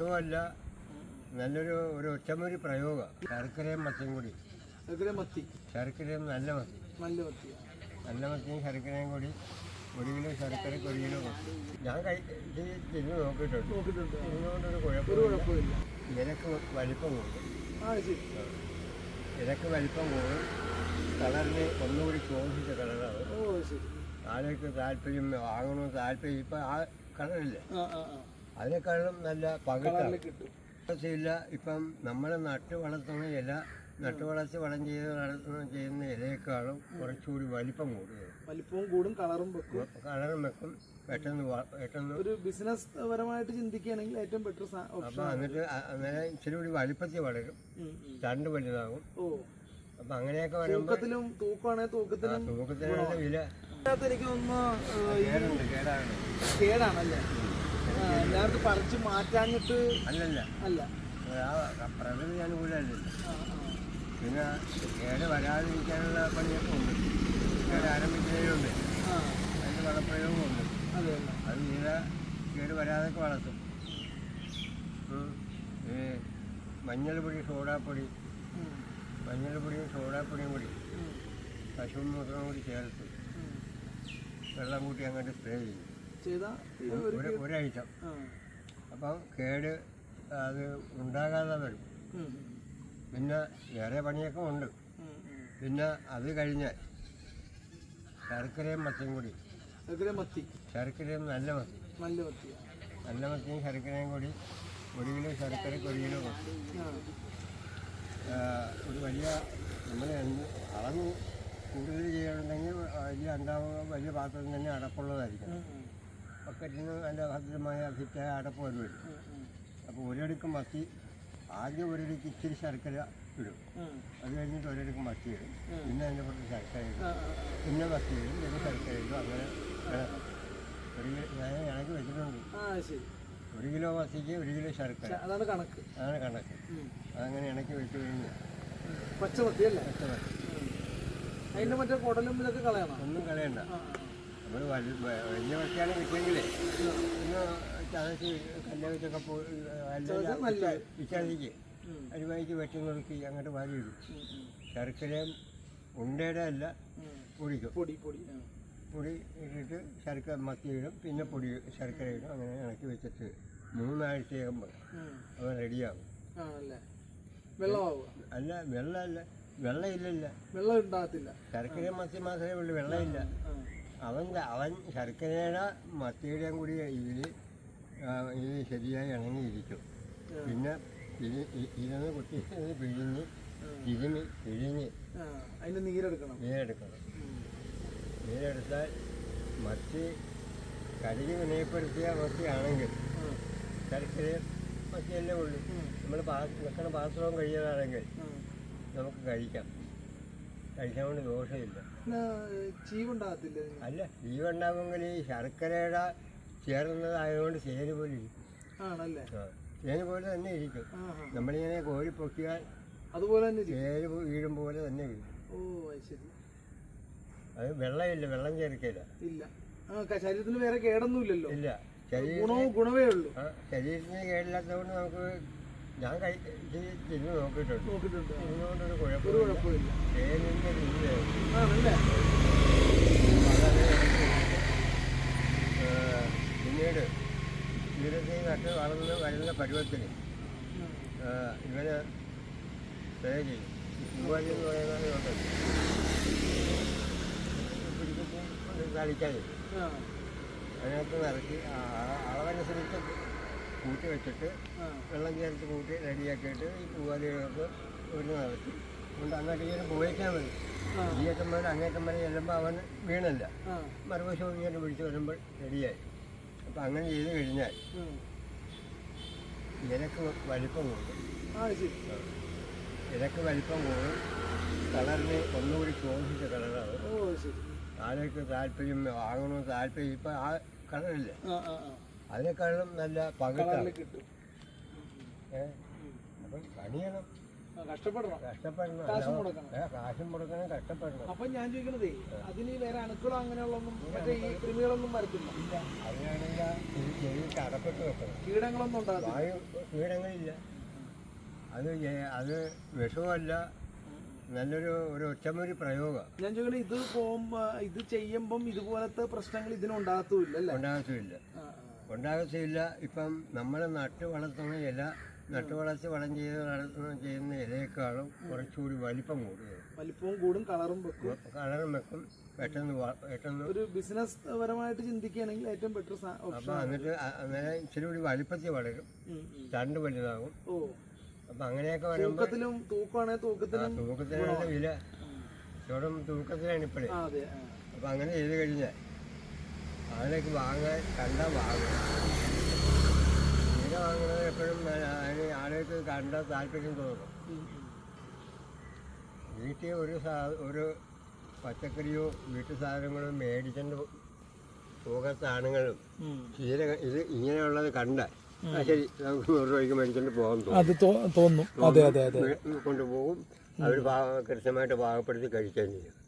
അതുമല്ല നല്ലൊരു ഒരു ഒറ്റമൊരു പ്രയോഗം. ശർക്കരയും മത്തിയും കൂടി. മത്തി. ശർക്കരയും നല്ല മത്തി. നല്ല മത്തി. നല്ല മത്തിയും ശർക്കരയും കൂടി ഒരു കിലോ ശർക്കരയ്ക്ക് ഒരു കിലോ മത്തി. ഞാൻ കൈ ഇത് തിരിഞ്ഞ് നോക്കിയിട്ടുണ്ട്. നോക്കിയിട്ടുണ്ട്. കുഴപ്പമില്ല. ഇലക്ക് വലിപ്പം കൂടും. ആ ശരി. ഇലക്ക് വലിപ്പം കൂടും. കളറിന് ഒന്നുകൂടി ചോദിച്ച കളറാണ് ആളുകൾക്ക് താല്പര്യം വാങ്ങണമെന്ന് താല്പര്യം. ഇപ്പം ആ കളറില്ല? അതിനേക്കാളും നല്ല ഇല്ല ഇപ്പം നമ്മൾ നട്ട് വളർത്തുന്ന ഇല നട്ട് വളർത്തി വളം ചെയ്ത് വളർത്തുന്ന ചെയ്യുന്ന ഇലയേക്കാളും കുറച്ചുകൂടി വലിപ്പം കൂടുതൽ വലിപ്പവും കൂടും കളറും വെക്കും. കളറും വെക്കും. പെട്ടെന്ന് പെട്ടെന്ന് ഒരു ബിസിനസ് പരമായിട്ട് ചിന്തിക്കുകയാണെങ്കിൽ ഏറ്റവും ബെറ്റർ അപ്പൊ എന്നിട്ട് അങ്ങനെ ഇച്ചിരി കൂടി വലിപ്പത്തിൽ വളരും. തണ്ട് വലുതാകും. അപ്പൊ അങ്ങനെയൊക്കെ തൂക്കത്തിലും തൂക്കമാണെങ്കിൽ തൂക്കത്തിലും തൂക്കത്തിനുള്ള വില. എനിക്ക് തോന്നുന്നു കേടാണല്ലേ? എല്ലാവർക്കും പറിച്ച് മാറ്റാഞ്ഞിട്ട് അല്ലല്ല. അല്ല. പ്രകൃതി അനുകൂലമല്ലല്ലോ. പിന്നെ കേട് വരാതിരിക്കാനുള്ള പണിയൊക്കെ ഉണ്ട്. കേട് ആരംഭിക്കുന്നതിലുണ്ട് അതിന്റെ അതിന് വളപ്രയോഗമുണ്ട് അതെ ചെയ്ത കേട് വരാതൊക്കെ വളർത്തും. ഈ മഞ്ഞൾപ്പൊടി സോഡാപ്പൊടി മഞ്ഞൾപ്പൊടിയും സോഡാപ്പൊടിയും കൂടി പശുവും പശു കൂടി ചേർത്ത് വെള്ളം കൂട്ടി അങ്ങോട്ട് സ്പ്രേ ചെയ്യും. ചെയ്താ ഒരു ഒരു ആ. അപ്പം കേട് അത് ഉണ്ടാകാതെ വരും. പിന്നെ വേറെ പണിയൊക്കെ ഉണ്ട്. പിന്നെ അത് കഴിഞ്ഞ് ശർക്കരയും മത്തിയും കൂടി. ഇതിലെ മത്തി. ശർക്കരയും നല്ല മത്തി. നല്ല മത്തി നല്ല മത്തിയും ശർക്കരയും കൂടി ഒരു കിലോ ശർക്കരയ്ക്ക് ഒരു കിലോ മത്തി. ഒരു വലിയ നമ്മൾ അളവ് കൂടുതൽ ചെയ്യണമെന്നുണ്ടെങ്കിൽ വലിയ അണ്ടാവുക വലിയ പാത്രം തന്നെ അടപ്പുള്ളതായിരിക്കണം. ബക്കറ്റിന് നല്ല ഭദ്രമായ ഫിറ്റായ അടപ്പ് പോലും വരും. അപ്പോൾ ഒരടുക്ക് മത്തി ആദ്യം ഒരടുക്ക് ഇച്ചിരി ശർക്കര ഇടും. അത് കഴിഞ്ഞിട്ട് ഒരടുക്ക് മത്തി ഇടും. പിന്നെ അതിന്റെ പുറത്ത് ശർക്കര ഇടും. പിന്നെ മത്തി ഇടും. പിന്നെ ശർക്കര ഇടും. അങ്ങനെ ഒരു കിലോ ഞാൻ ഇണക്കി വെച്ചിട്ടുണ്ട്. ഒരു കിലോ മത്തിക്ക് ഒരു കിലോ ശർക്കര. അതാണ് കണക്ക്. അതാണ് കണക്ക്. അതങ്ങനെ ഇണക്കി വെച്ച് കഴിഞ്ഞാൽ പച്ചമത്തി പച്ച അല്ലേ പച്ചമത്തി അതിന്റെ മറ്റേ കുടലും ഇതൊക്കെ കളയണം? ഒന്നും കളയണ്ട. നമ്മൾ വലിയ നോക്കി കിട്ടിയെങ്കിലേ ചതച്ച് അരിവായിക്ക് വെട്ടി നുറുക്കി അങ്ങോട്ട് വാരി ഇടും. ശർക്കരയും ഉണ്ടയുടെ അല്ല പൊടിക്കും. പൊടി പൊടി പൊടി ഇട്ടിട്ട് ശർക്കര മത്തിയിടും പിന്നെ പൊടി ശർക്കര ഇടും. അങ്ങനെ ഇണക്കി വെച്ചിട്ട് മൂന്നാഴ്ചയാകുമ്പോൾ. അവൻ റെഡിയാകും അല്ല വെള്ളമല്ല. വെള്ളമില്ലല്ല. വെള്ളം ഉണ്ടാകത്തില്ല. ശർക്കര മത്തി മാത്രമേ ഉള്ളൂ. വെള്ളമില്ല. അവൻ അവൻ ശർക്കരയുടെ മത്തിയുടെയും കൂടി ഇതിൽ ഇത് ശരിയായി ഇണങ്ങിയിരിക്കും. പിന്നെ ഇത് ഇ- ഇതൊന്ന് കുത്തി പിഴിഞ്ഞ് ഇതിന് പിഴിഞ്ഞ് അതിന് നീരെടുക്കണം. നീരെടുക്കണം. നീരെടുത്താൽ മത്തി കരുതി വിനയപ്പെടുത്തിയ മത്തിയാണെങ്കിൽ. ശർക്കരയും മത്തിയല്ലേ ഉള്ളൂ. നമ്മൾ വെക്കണ പാത്രവും കഴിയാതാണെങ്കിൽ. നമുക്ക് കഴിക്കാം. കഴിക്കാൻ വേണ്ടി ദോഷമില്ല. ചീവുണ്ടാകത്തില്ല? അല്ല ചീവുണ്ടാകുമെങ്കിൽ ഈ ശർക്കരയുടെ ചേർന്നതായതുകൊണ്ട് ചേര് പോലെ ഇരിക്കും. ആണല്ലേ? ചേര് പോലെ തന്നെ ഇരിക്കും. നമ്മളിങ്ങനെ കോരി പൊക്കിയാൽ അതുപോലെ തന്നെ. ചേര് വീഴും പോലെ തന്നെ വീഴും ഓ അത് ശരി. അത് വെള്ളമില്ല വെള്ളം ചേർക്കില്ല ഇല്ല. ശരീരത്തിന് വേറെ കേടൊന്നുമില്ലല്ലോ. ഇല്ല. ശരീരം ഗുണവേ ഉള്ളൂ. ശരീരത്തിന് കേടില്ലാത്തതുകൊണ്ട് നമുക്ക് ഞാൻ കൈ ഇത് തിരിഞ്ഞ് നോക്കിയിട്ടുണ്ട്. നോക്കിയിട്ടുണ്ട്. ഒരു കുഴപ്പമില്ല. കുഴപ്പമില്ല തേനിന്റെ രീതിയായിരുന്നു ആണല്ലേ? വളരെ പിന്നീട് ജീവിതത്തിൽ നട്ട് വളർന്ന് വരുന്ന പരുവത്തിന് ഇവർ പേ ഇവന് ചെയ്യും. പൂവാലി എന്ന് പറയുന്നത് പിടിക്കും കളിക്കാതെ ആ. അതിനകത്ത് ആ, ആ- അളവനുസരിച്ച് കൂട്ടി വെച്ചിട്ട് വെള്ളം ചേർത്ത് കൂട്ടി റെഡിയാക്കിയിട്ട് ഈ പൂവാലികൾക്ക് ഒരു നടത്തി. അതുകൊണ്ട് അങ്ങോട്ട് ഇങ്ങനെ പോയിക്കാൻ മതി ഈയക്കന്മാർ വരെ ചെല്ലുമ്പോൾ അവൻ വീണല്ല. മറുവശം ഇങ്ങനെ വിളിച്ചു വരുമ്പോൾ റെഡിയായി. അപ്പം അങ്ങനെ ചെയ്ത് കഴിഞ്ഞാൽ. ഇലക്ക് വലിപ്പം കൂടും. ഇലക്ക് വലിപ്പം കൂടും. കളറിന് ഒന്നുകൂടി ചോദിച്ച കളറാണ് ആളുകൾക്ക് താല്പര്യം വാങ്ങണമെന്ന് താല്പര്യം ഇപ്പം ആ കളറില്ല? അതിനേക്കാളും നല്ല പകുത്താണ് കിട്ടും. അപ്പം പണിയണം. കഷ്ടപ്പെടണം. കഷ്ടപ്പെടണം. കാശും അല്ലാതെ- മുടക്കണം. ഏ, കാശും മുടക്കണം കഷ്ടപ്പെടണം. അപ്പൊ ഞാൻ ചോദിക്കണതേ അതിന് വേറെ അണുക്കളോ അങ്ങനെയുള്ളൊന്നും മറ്റേ ഈ കൃമികളൊന്നും വരത്തില്ല? അതിനാണെങ്കിൽ ഇത് ചെവിക്ക് അടപ്പെട്ട് വെക്കണം. കീടങ്ങളൊന്നും ഉണ്ടാകത്തില്ല. വായു കീടങ്ങളില്ല. അത് അത് വിഷമല്ല നല്ലൊരു ഒരു ഒറ്റമൊരു പ്രയോഗം. ഞാൻ ചോദിക്കണേ ഇത് പോകുമ്പോ ഇത് ചെയ്യുമ്പം ഇതുപോലത്തെ പ്രശ്നങ്ങൾ ഇതിനുണ്ടാകത്തുമില്ല അല്ലേ? ഉണ്ടാകത്തില്ല. ഇപ്പം നമ്മൾ നട്ട് വളർത്തുന്ന ഇല നട്ട് വളർത്തി വളം ചെയ്ത് വളർത്തുന്ന ചെയ്യുന്ന ഇലയേക്കാളും കുറച്ചുകൂടി വലിപ്പം കൂടുതൽ വലിപ്പവും കൂടും കളറും വെക്കും. കളറും വെക്കും. പെട്ടെന്ന് പെട്ടെന്ന് ഒരു ബിസിനസ് പരമായിട്ട് ചിന്തിക്കുകയാണെങ്കിൽ ഏറ്റവും ബെറ്റർ അപ്പം എന്നിട്ട് അങ്ങനെ അന്നേരം ഇച്ചിരി കൂടി വലിപ്പത്തിൽ വളരും. തണ്ട് വലുതാകും. അപ്പം അങ്ങനെയൊക്കെ വരുമ്പോഴത്തിലും തൂക്കമാണെങ്കിൽ തൂക്കത്തിലും തൂക്കത്തിനാണ് വില. ചോടും തൂക്കത്തിലാണ് ഇപ്പോഴേ. അപ്പം അങ്ങനെ ചെയ്ത് കഴിഞ്ഞാൽ ആളേക്ക് വാങ്ങാൻ കണ്ട വാങ്ങും. തീരെ വാങ്ങുന്നത് എപ്പോഴും അതിന് ആളുകൾക്ക് കണ്ട താല്പര്യം തോന്നും. വീട്ടിൽ ഒരു സാ ഒരു പച്ചക്കറിയോ വീട്ടു സാധനങ്ങളോ മേടിക്കേണ്ട പോകാത്ത ആണുങ്ങളും. തീരെ ഇത് ഇങ്ങനെയുള്ളത് കണ്ട. ശരി നമുക്ക് നൂറ് രൂപയ്ക്ക് മേടിച്ചിട്ട് പോകാൻ തോന്നും. അത് തോ- തോന്നും. അതെ അതെ അതെ. കൊണ്ടുപോകും. അവർ കൃത്യമായിട്ട് പാകപ്പെടുത്തി കഴിക്കുകയും ചെയ്യും